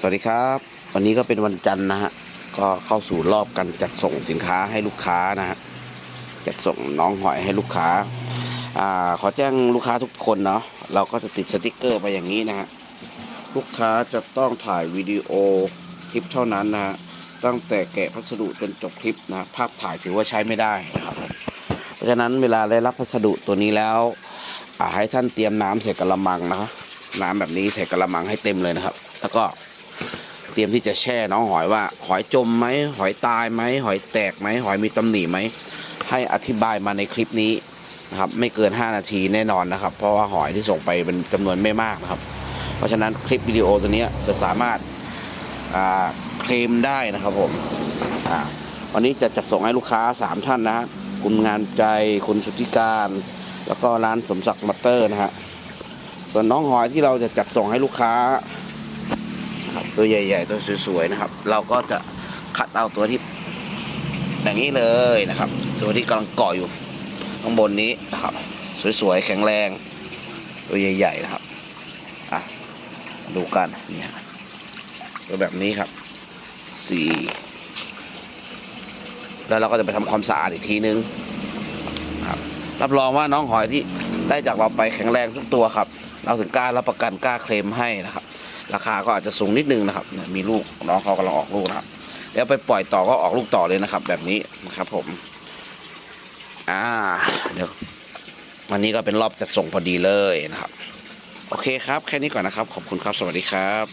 สวัสดีครับวันนี้ก็เป็นวันจันทร์นะฮะก็เข้าสู่รอบการจัดส่งสินค้าให้ลูกค้านะฮะจัดส่งน้องหอยให้ลูกค้าอ่าขอแจ้งลูกค้าทุกคนเนาะเราก็จะติดสติกเกอร์ไปอย่างนี้นะฮะลูกค้าจะต้องถ่ายวิดีโอคลิปเท่านั้นนะฮะตั้งแต่แกะพัสดุจนจบคลิปนะภาพถ่ายถือว่าใช้ไม่ได้นะครับเพราะฉะนั้นเวลาได้รับพัสดุตัวนี้แล้วให้ท่านเตรียมน้ำใส่กระมังนะน้ำแบบนี้ใส่กระมังให้เต็มเลยนะครับ แล้วก็ ตรียมที่จะแช่น้องหอยว่า หอยจมไหมหอยตายไหมหอยแตกไหมหอยมีตำหนิไหมให้อธิบายมาในคลิปนี้นะครับไม่เกิน 5 นาทีแน่นอนนะครับ เพราะว่าหอยที่ส่งไปเป็นจำนวนไม่มากนะครับ เพราะฉะนั้นคลิปวิดีโอตัวนี้จะสามารถอ่าเคลมได้นะครับผมวันนี้จะจัดส่งให้ลูกค้า 3 ท่านนะฮะคุณงานใจคุณสุทธิการ แล้วก็ร้านสมศักดิ์มัตเตอร์นะฮะส่วนน้องหอยที่เราจะจัดส่งให้ลูกค้า นะครับ ตัวใหญ่ ๆ ตัวสวยๆนะครับ เราก็จะคัดเอาตัวที่อย่างนี้เลยนะครับ ตัวที่กำลังเกาะอยู่ข้างบนนี้นะครับ สวยๆแข็งแรง ตัวใหญ่ ๆ นะครับอะดูกันนี่ฮะตัวแบบนี้ครับสี่แล้วเราก็จะไปทำความสะอาดอีกทีนึงครับรับรองว่าน้องหอยที่ได้จากเราไปแข็งแรงทุกตัวครับ เราถึงกล้ารับประกันกล้าเคลมให้นะครับ ราคาก็อาจจะสูงนิดนึงนะครับมีลูกน้องเขากำลังออกลูกนะครับเดี๋ยวไปปล่อยต่อก็ออกลูกต่อเลยนะครับ แบบนี้นะครับผมอ่าเดี๋ยววันนี้ก็เป็นรอบจัดส่งพอดีเลยนะครับ โอเคครับ แค่นี้ก่อนนะครับ ขอบคุณครับ สวัสดีครับ